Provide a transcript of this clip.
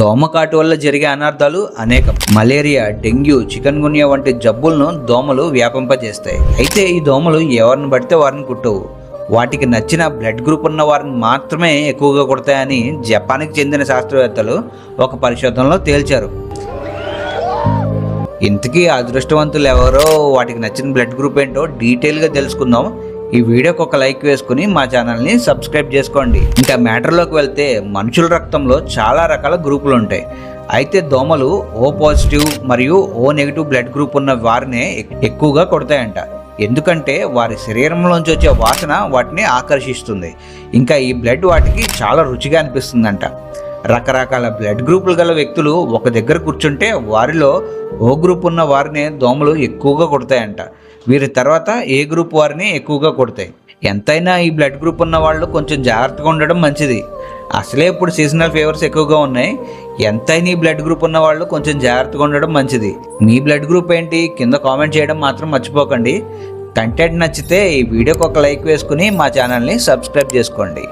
దోమకాటు వల్ల జరిగే అనార్థాలు అనేకం. మలేరియా డెంగ్యూ చికెన్ గున్యా వంటి జబ్బులను దోమలు వ్యాపింపజేస్తాయి. అయితే ఈ దోమలు ఎవరిని పడితే వారిని కుట్టవు. వాటికి నచ్చిన బ్లడ్ గ్రూప్ ఉన్న వారిని మాత్రమే ఎక్కువగా కుడతాయని జపాన్కి చెందిన శాస్త్రవేత్తలు ఒక పరిశోధనలో తేల్చారు. ఇంతకీ అదృష్టవంతులు ఎవరో వాటికి నచ్చిన బ్లడ్ గ్రూప్ ఏంటో డీటెయిల్గా తెలుసుకుందాం. ఈ వీడియోకి ఒక లైక్ వేసుకుని మా ఛానల్ని సబ్స్క్రైబ్ చేసుకోండి. ఇంకా మ్యాటర్లోకి వెళ్తే మనుషుల రక్తంలో చాలా రకాల గ్రూపులు ఉంటాయి. అయితే దోమలు ఓ పాజిటివ్ మరియు ఓ నెగిటివ్ బ్లడ్ గ్రూప్ ఉన్న వారినే ఎక్కువగా కొడతాయంట. ఎందుకంటే వారి శరీరంలోంచి వచ్చే వాసన వాటిని ఆకర్షిస్తుంది. ఇంకా ఈ బ్లడ్ వాటికి చాలా రుచిగా అనిపిస్తుందంట. రకరకాల బ్లడ్ గ్రూపులు గల వ్యక్తులు ఒక దగ్గర కూర్చుంటే వారిలో ఓ గ్రూప్ ఉన్న వారిని దోమలు ఎక్కువగా కొడతాయంట. వీరి తర్వాత ఏ గ్రూప్ వారిని ఎక్కువగా కొడతాయి? ఎంతైనా ఈ బ్లడ్ గ్రూప్ ఉన్న వాళ్ళు కొంచెం జాగ్రత్తగా ఉండడం మంచిది. అసలే ఇప్పుడు సీజనల్ ఫీవర్స్ ఎక్కువగా ఉన్నాయి. ఎంతైనా ఈ బ్లడ్ గ్రూప్ ఉన్న వాళ్ళు కొంచెం జాగ్రత్తగా ఉండడం మంచిది. మీ బ్లడ్ గ్రూప్ ఏంటి? కింద కామెంట్ చేయడం మాత్రం మర్చిపోకండి. కంటెంట్ నచ్చితే ఈ వీడియోకి ఒక లైక్ వేసుకుని మా ఛానల్ని సబ్స్క్రైబ్ చేసుకోండి.